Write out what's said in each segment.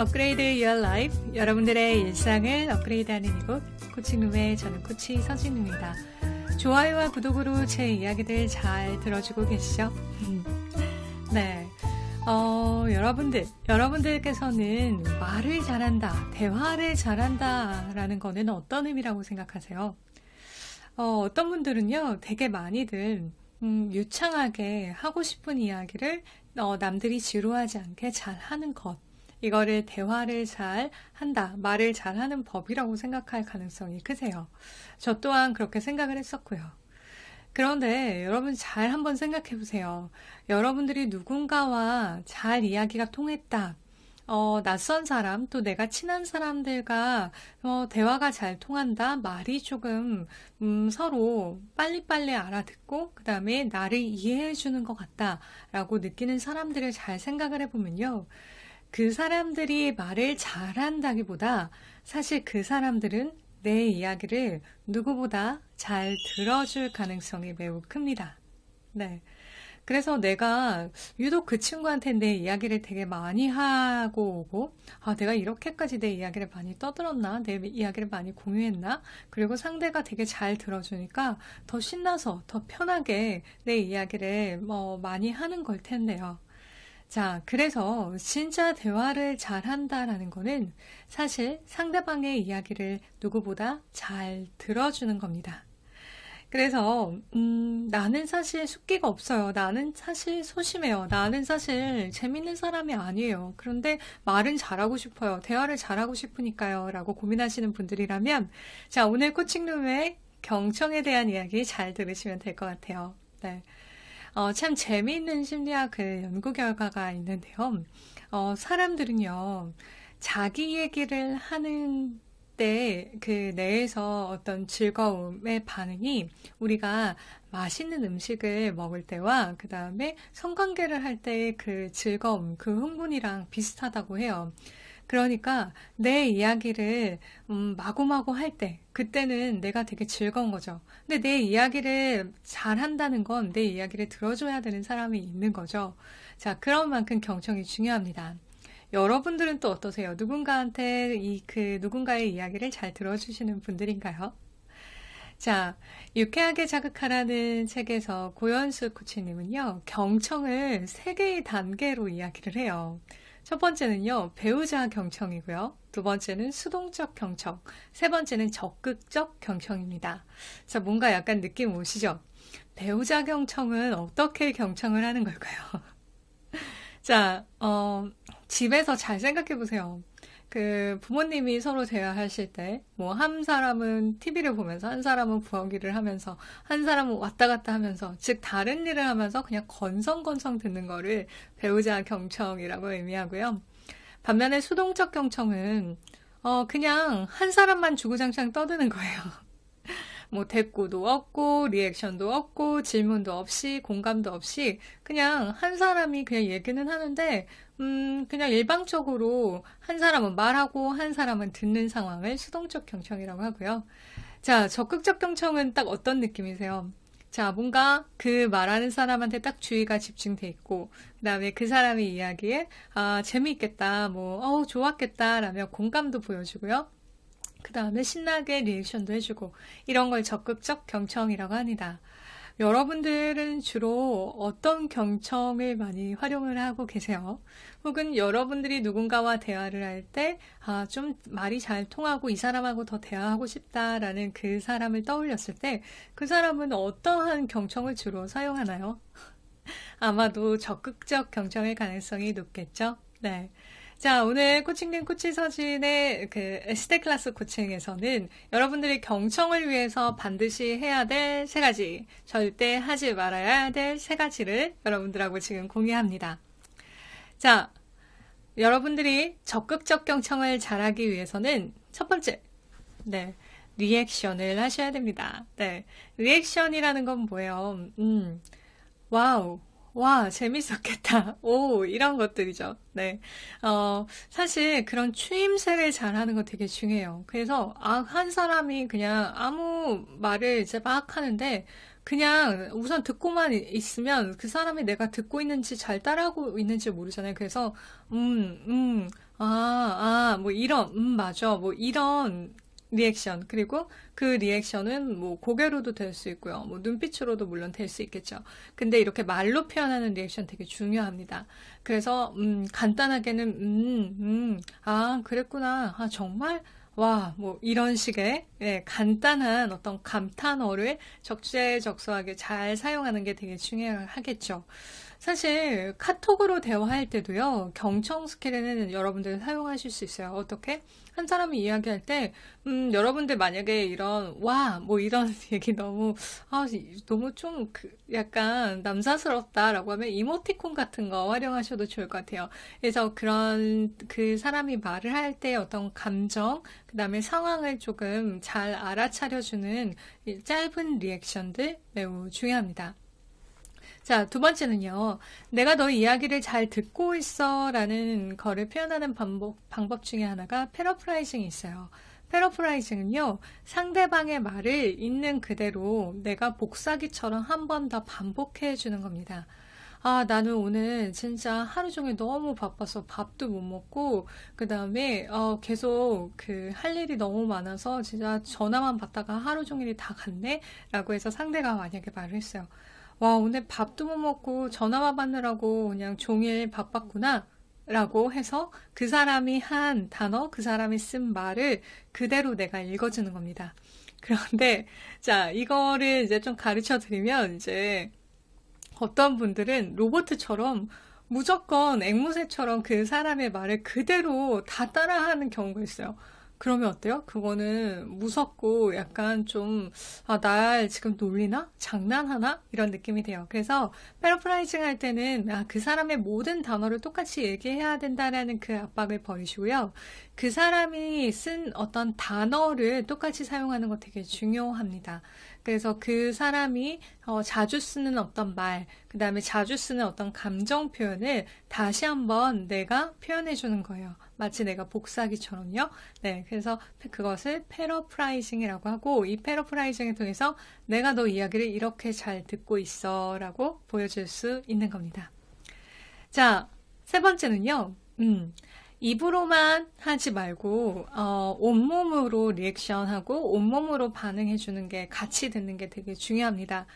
업그레이드 Your Life 여러분들의 일상을 업그레이드하는 이곳 코칭룸의 저는 코치 서진입니다. 좋아요와 구독으로 제 이야기들 잘 들어주고 계시죠? 네. 어, 여러분들, 여러분들께서는 말을 잘한다, 대화를 잘한다 라는 거는 어떤 의미라고 생각하세요? 어, 어떤 분들은요, 되게 많이들, 음, 유창하게 하고 싶은 이야기를 어, 남들이 지루하지 않게 잘 하는 것. 이거를 대화를 잘 한다, 말을 잘 하는 법이라고 생각할 가능성이 크세요. 저 또한 그렇게 생각을 했었고요. 그런데 여러분 잘 한번 생각해 보세요. 여러분들이 누군가와 잘 이야기가 통했다. 어, 낯선 사람, 또 내가 친한 사람들과 어, 대화가 잘 통한다. 말이 조금 음, 서로 빨리빨리 알아듣고 그 다음에 나를 이해해 주는 것 같다라고 느끼는 사람들을 잘 생각을 해보면요. 그 사람들이 말을 잘한다기보다 사실 그 사람들은 내 이야기를 누구보다 잘 들어줄 가능성이 매우 큽니다. 네. 그래서 내가 유독 그 친구한테 내 이야기를 되게 많이 하고 오고, 아, 내가 이렇게까지 내 이야기를 많이 떠들었나? 내 이야기를 많이 공유했나? 그리고 상대가 되게 잘 들어주니까 더 신나서 더 편하게 내 이야기를 뭐 많이 하는 걸 텐데요. 자, 그래서 진짜 대화를 잘 한다라는 거는 사실 상대방의 이야기를 누구보다 잘 들어주는 겁니다. 그래서, 음, 나는 사실 숫기가 없어요. 나는 사실 소심해요. 나는 사실 재밌는 사람이 아니에요. 그런데 말은 잘하고 싶어요. 대화를 잘하고 싶으니까요. 라고 고민하시는 분들이라면, 자, 오늘 코칭룸의 경청에 대한 이야기 잘 들으시면 될 것 같아요. 네. 어, 참 재미있는 심리학 그 연구 결과가 있는데요. 어, 사람들은요, 자기 얘기를 하는 때 그 내에서 어떤 즐거움의 반응이 우리가 맛있는 음식을 먹을 때와 그 다음에 성관계를 할 때의 그 즐거움, 그 흥분이랑 비슷하다고 해요. 그러니까 내 이야기를 음, 마구마구 할 때, 그때는 내가 되게 즐거운 거죠. 근데 내 이야기를 잘 한다는 건 내 이야기를 들어줘야 되는 사람이 있는 거죠. 자, 그런 만큼 경청이 중요합니다. 여러분들은 또 어떠세요? 누군가한테 이 그 누군가의 이야기를 잘 들어주시는 분들인가요? 자, 유쾌하게 자극하라는 책에서 고현수 코치님은요, 경청을 세 개의 단계로 이야기를 해요. 첫 번째는요, 배우자 경청이고요. 두 번째는 수동적 경청. 세 번째는 적극적 경청입니다. 자, 뭔가 약간 느낌 오시죠? 배우자 경청은 어떻게 경청을 하는 걸까요? 자, 어, 집에서 잘 생각해 보세요. 그 부모님이 서로 대화하실 때, 뭐, 한 사람은 TV를 보면서, 한 사람은 부엌일을 하면서, 한 사람은 왔다 갔다 하면서, 즉, 다른 일을 하면서 그냥 건성건성 듣는 거를 배우자 경청이라고 의미하고요. 반면에 수동적 경청은, 어, 그냥 한 사람만 주구장창 떠드는 거예요. 뭐 대꾸도 없고 리액션도 없고 질문도 없이 공감도 없이 그냥 한 사람이 그냥 얘기는 하는데 음 그냥 일방적으로 한 사람은 말하고 한 사람은 듣는 상황을 수동적 경청이라고 하고요. 자, 적극적 경청은 딱 어떤 느낌이세요? 자, 뭔가 그 말하는 사람한테 딱 주의가 집중돼 있고, 그 다음에 그 사람의 이야기에, 아, 재미있겠다, 뭐, 어우, 좋았겠다, 라며 공감도 보여주고요. 그 다음에 신나게 리액션도 해주고 이런 걸 적극적 경청이라고 합니다. 여러분들은 주로 어떤 경청을 많이 활용을 하고 계세요? 혹은 여러분들이 누군가와 대화를 할 때, 아, 좀 말이 잘 통하고 이 사람하고 더 대화하고 싶다라는 그 사람을 떠올렸을 때, 그 사람은 어떠한 경청을 주로 사용하나요? 아마도 적극적 경청일 가능성이 높겠죠? 네. 자, 오늘 코칭된 코치 서진의 그 시대 클래스 코칭에서는 여러분들이 경청을 위해서 반드시 해야 될 세 가지, 절대 하지 말아야 될 세 가지를 여러분들하고 지금 공유합니다. 자, 여러분들이 적극적 경청을 잘하기 위해서는 첫 번째, 네, 리액션을 하셔야 됩니다. 네, 리액션이라는 건 뭐예요? 음, 와우. 와, 재밌었겠다. 오, 이런 것들이죠. 네. 어, 사실 그런 추임새를 잘 하는 거 되게 중요해요. 그래서, 아, 한 사람이 그냥 아무 말을 이제 막 하는데, 그냥 우선 듣고만 이- 있으면 그 사람이 내가 듣고 있는지 잘 따라하고 있는지 모르잖아요. 그래서, 음, 음, 아, 아, 뭐 이런, 음, 맞아. 뭐 이런 리액션. 그리고 그 리액션은 뭐 고개로도 될 수 있고요. 뭐 눈빛으로도 물론 될 수 있겠죠. 근데 이렇게 말로 표현하는 리액션 되게 중요합니다. 그래서, 음, 간단하게는, 음, 음, 아, 그랬구나. 아, 정말? 와, 뭐, 이런 식의, 예, 간단한 어떤 감탄어를 적재적소하게 잘 사용하는 게 되게 중요하겠죠. 사실, 카톡으로 대화할 때도요, 경청 스킬은 여러분들 사용하실 수 있어요. 어떻게? 한 사람이 이야기할 때, 음, 여러분들 만약에 이런, 와, 뭐 이런 얘기 너무, 아, 너무 좀, 그, 약간 남사스럽다라고 하면 이모티콘 같은 거 활용하셔도 좋을 것 같아요. 그래서 그런, 그 사람이 말을 할 때 어떤 감정, 그 다음에 상황을 조금 잘 알아차려주는 이 짧은 리액션들 매우 중요합니다. 자, 두 번째는요. 내가 너 이야기를 잘 듣고 있어 라는 거를 표현하는 방법, 방법 중에 하나가 패러프라이징이 있어요. 패러프라이징은요, 상대방의 말을 있는 그대로 내가 복사기처럼 한 번 더 반복해 주는 겁니다. 아, 나는 오늘 진짜 하루 종일 너무 바빠서 밥도 못 먹고, 그 다음에, 어, 계속 그 할 일이 너무 많아서 진짜 전화만 받다가 하루 종일이 다 갔네? 라고 해서 상대가 만약에 말을 했어요. 와, 오늘 밥도 못 먹고 전화만 받느라고 그냥 종일 바빴구나. 라고 해서 그 사람이 한 단어, 그 사람이 쓴 말을 그대로 내가 읽어주는 겁니다. 그런데, 자, 이거를 이제 좀 가르쳐 드리면, 이제, 어떤 분들은 로봇처럼 무조건 앵무새처럼 그 사람의 말을 그대로 다 따라하는 경우가 있어요. 그러면 어때요? 그거는 무섭고 약간 좀, 아, 날 지금 놀리나? 장난하나? 이런 느낌이 돼요. 그래서 패러프라이징 할 때는, 아, 그 사람의 모든 단어를 똑같이 얘기해야 된다라는 그 압박을 버리시고요. 그 사람이 쓴 어떤 단어를 똑같이 사용하는 거 되게 중요합니다. 그래서 그 사람이 어, 자주 쓰는 어떤 말, 그 다음에 자주 쓰는 어떤 감정 표현을 다시 한번 내가 표현해 주는 거예요. 마치 내가 복사기처럼요. 네, 그래서 그것을 패러프라이징이라고 하고 이 패러프라이징을 통해서 내가 너 이야기를 이렇게 잘 듣고 있어라고 보여줄 수 있는 겁니다. 자, 세 번째는요. 음, 입으로만 하지 말고 어, 온몸으로 리액션하고 온몸으로 반응해 주는 게 같이 듣는 게 되게 중요합니다.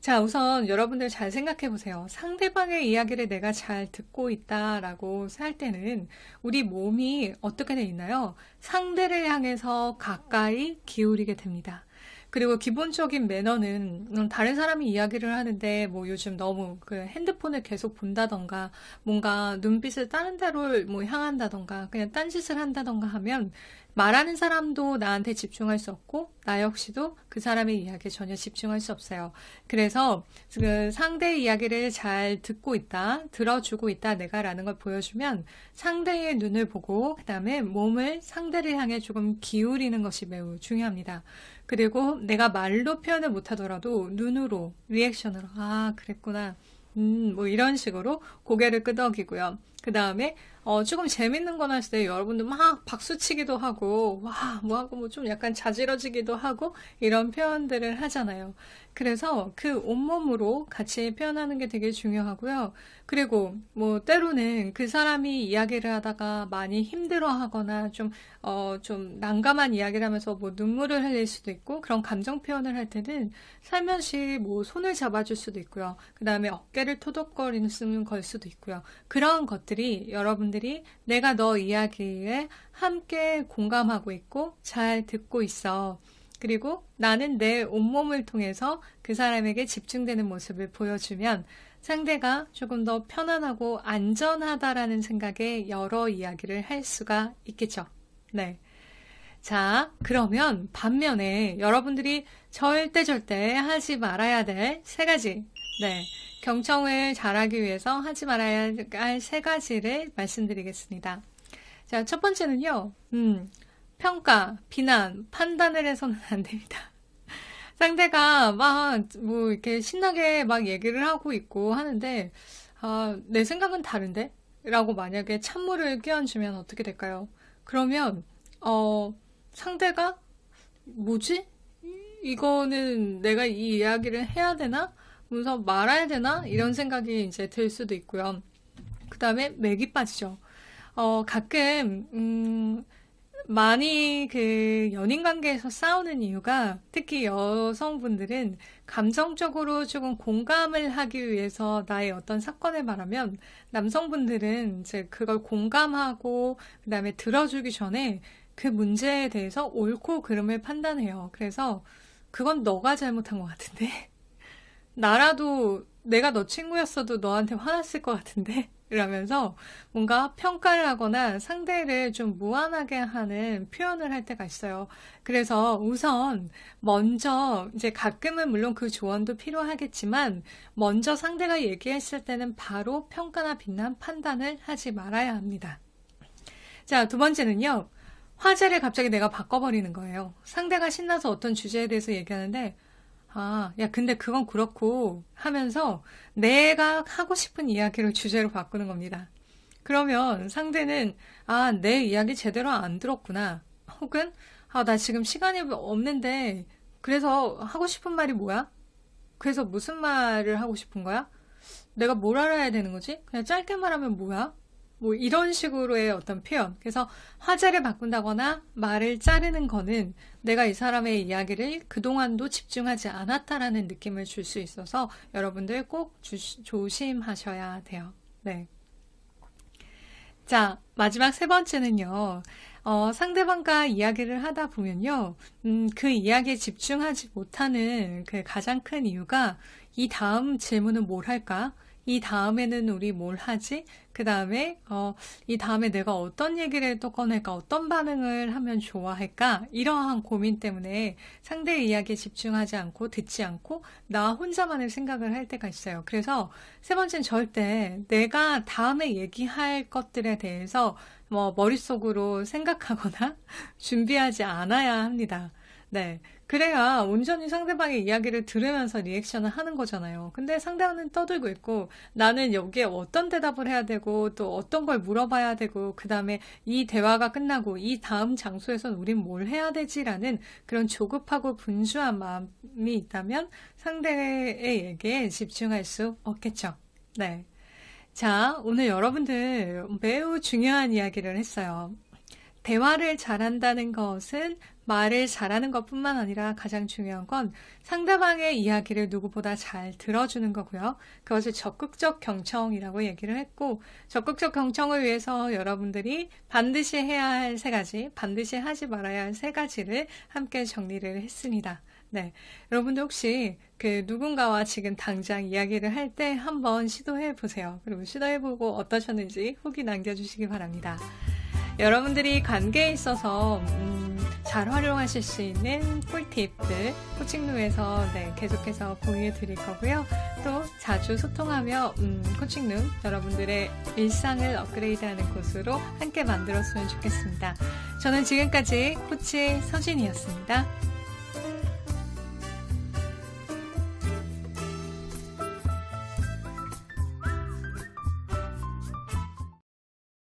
자, 우선 여러분들 잘 생각해 보세요. 상대방의 이야기를 내가 잘 듣고 있다라고 할 때는 우리 몸이 어떻게 돼 있나요? 상대를 향해서 가까이 기울이게 됩니다. 그리고 기본적인 매너는 음, 다른 사람이 이야기를 하는데 뭐 요즘 너무 그 핸드폰을 계속 본다던가 뭔가 눈빛을 다른 데로 뭐 향한다던가 그냥 딴짓을 한다던가 하면 말하는 사람도 나한테 집중할 수 없고 나 역시도 그 사람의 이야기에 전혀 집중할 수 없어요. 그래서 그 상대의 이야기를 잘 듣고 있다, 들어주고 있다 내가라는 걸 보여주면 상대의 눈을 보고 그다음에 몸을 상대를 향해 조금 기울이는 것이 매우 중요합니다. 그리고 내가 말로 표현을 못하더라도 눈으로, 리액션으로, 아, 그랬구나. 음, 뭐 이런 식으로 고개를 끄덕이고요. 그 다음에, 어, 조금 재밌는 거나 했을 때 여러분들 막 박수치기도 하고, 와, 뭐 하고 뭐 좀 약간 자지러지기도 하고, 이런 표현들을 하잖아요. 그래서 그 온몸으로 같이 표현하는 게 되게 중요하고요. 그리고 뭐 때로는 그 사람이 이야기를 하다가 많이 힘들어 하거나 좀, 어, 좀 난감한 이야기를 하면서 뭐 눈물을 흘릴 수도 있고 그런 감정 표현을 할 때는 살며시 뭐 손을 잡아줄 수도 있고요. 그 다음에 어깨를 토독거리는 쓰는 걸 수도 있고요. 그런 것들 이 여러분들이 내가 너 이야기에 함께 공감하고 있고 잘 듣고 있어. 그리고 나는 내 온몸을 통해서 그 사람에게 집중되는 모습을 보여주면 상대가 조금 더 편안하고 안전하다라는 생각에 여러 이야기를 할 수가 있겠죠. 네. 자, 그러면 반면에 여러분들이 절대 절대 하지 말아야 될 세 가지. 네. 경청을 잘하기 위해서 하지 말아야 할 세 가지를 말씀드리겠습니다. 자, 첫 번째는요, 음, 평가, 비난, 판단을 해서는 안 됩니다. 상대가 막, 뭐, 이렇게 신나게 막 얘기를 하고 있고 하는데, 아, 내 생각은 다른데? 라고 만약에 찬물을 끼얹으면 어떻게 될까요? 그러면, 어, 상대가, 뭐지? 이거는 내가 이 이야기를 해야 되나? 그래서 말아야 되나? 이런 생각이 이제 들 수도 있고요. 그 다음에 맥이 빠지죠. 어, 가끔, 음, 많이 그 연인 관계에서 싸우는 이유가 특히 여성분들은 감정적으로 조금 공감을 하기 위해서 나의 어떤 사건을 말하면 남성분들은 이제 그걸 공감하고 그다음에 들어주기 전에 그 문제에 대해서 옳고 그름을 판단해요. 그래서 그건 너가 잘못한 것 같은데 나라도 내가 너 친구였어도 너한테 화났을 것 같은데 이러면서 뭔가 평가를 하거나 상대를 좀 무안하게 하는 표현을 할 때가 있어요. 그래서 우선 먼저 이제 가끔은 물론 그 조언도 필요하겠지만 먼저 상대가 얘기했을 때는 바로 평가나 비난 판단을 하지 말아야 합니다. 자, 두 번째는요. 화제를 갑자기 내가 바꿔버리는 거예요. 상대가 신나서 어떤 주제에 대해서 얘기하는데 아, 야, 근데 그건 그렇고 하면서 내가 하고 싶은 이야기를 주제로 바꾸는 겁니다. 그러면 상대는 아, 내 이야기 제대로 안 들었구나. 혹은 아, 나 지금 시간이 없는데 그래서 하고 싶은 말이 뭐야? 그래서 무슨 말을 하고 싶은 거야? 내가 뭘 알아야 되는 거지? 그냥 짧게 말하면 뭐야? 뭐 이런 식으로의 어떤 표현. 그래서 화제를 바꾼다거나 말을 자르는 거는 내가 이 사람의 이야기를 그동안도 집중하지 않았다라는 느낌을 줄 수 있어서 여러분들 꼭 주, 조심하셔야 돼요. 네. 자, 마지막 세 번째는요. 어, 상대방과 이야기를 하다 보면요. 음, 그 이야기에 집중하지 못하는 그 가장 큰 이유가 이 다음 질문은 뭘 할까? 이 다음에는 우리 뭘 하지? 그 다음에, 어, 이 다음에 내가 어떤 얘기를 또 꺼낼까? 어떤 반응을 하면 좋아할까? 이러한 고민 때문에 상대의 이야기에 집중하지 않고 듣지 않고 나 혼자만의 생각을 할 때가 있어요. 그래서 세 번째는 절대 내가 다음에 얘기할 것들에 대해서 뭐 머릿속으로 생각하거나 준비하지 않아야 합니다. 네. 그래야 온전히 상대방의 이야기를 들으면서 리액션을 하는 거잖아요. 근데 상대방은 떠들고 있고 나는 여기에 어떤 대답을 해야 되고 또 어떤 걸 물어봐야 되고 그 다음에 이 대화가 끝나고 이 다음 장소에선 우린 뭘 해야 되지라는 그런 조급하고 분주한 마음이 있다면 얘기에 집중할 수 없겠죠. 네. 자, 오늘 여러분들 매우 중요한 이야기를 했어요. 대화를 잘한다는 것은 말을 잘하는 것 뿐만 아니라 가장 중요한 건 상대방의 이야기를 누구보다 잘 들어주는 거고요. 그것을 적극적 경청이라고 얘기를 했고, 적극적 경청을 위해서 여러분들이 반드시 해야 할 세 가지, 반드시 하지 말아야 할 세 가지를 함께 정리를 했습니다. 네. 여러분들 혹시 그 누군가와 지금 당장 이야기를 할 때 한번 시도해 보세요. 그리고 시도해 보고 어떠셨는지 후기 남겨주시기 바랍니다. 여러분들이 관계에 있어서 음, 잘 활용하실 수 있는 꿀팁들 코칭룸에서 네, 계속해서 공유해 드릴 거고요. 또 자주 소통하며 음, 코칭룸 여러분들의 일상을 업그레이드하는 곳으로 함께 만들었으면 좋겠습니다. 저는 지금까지 코치 서진이었습니다.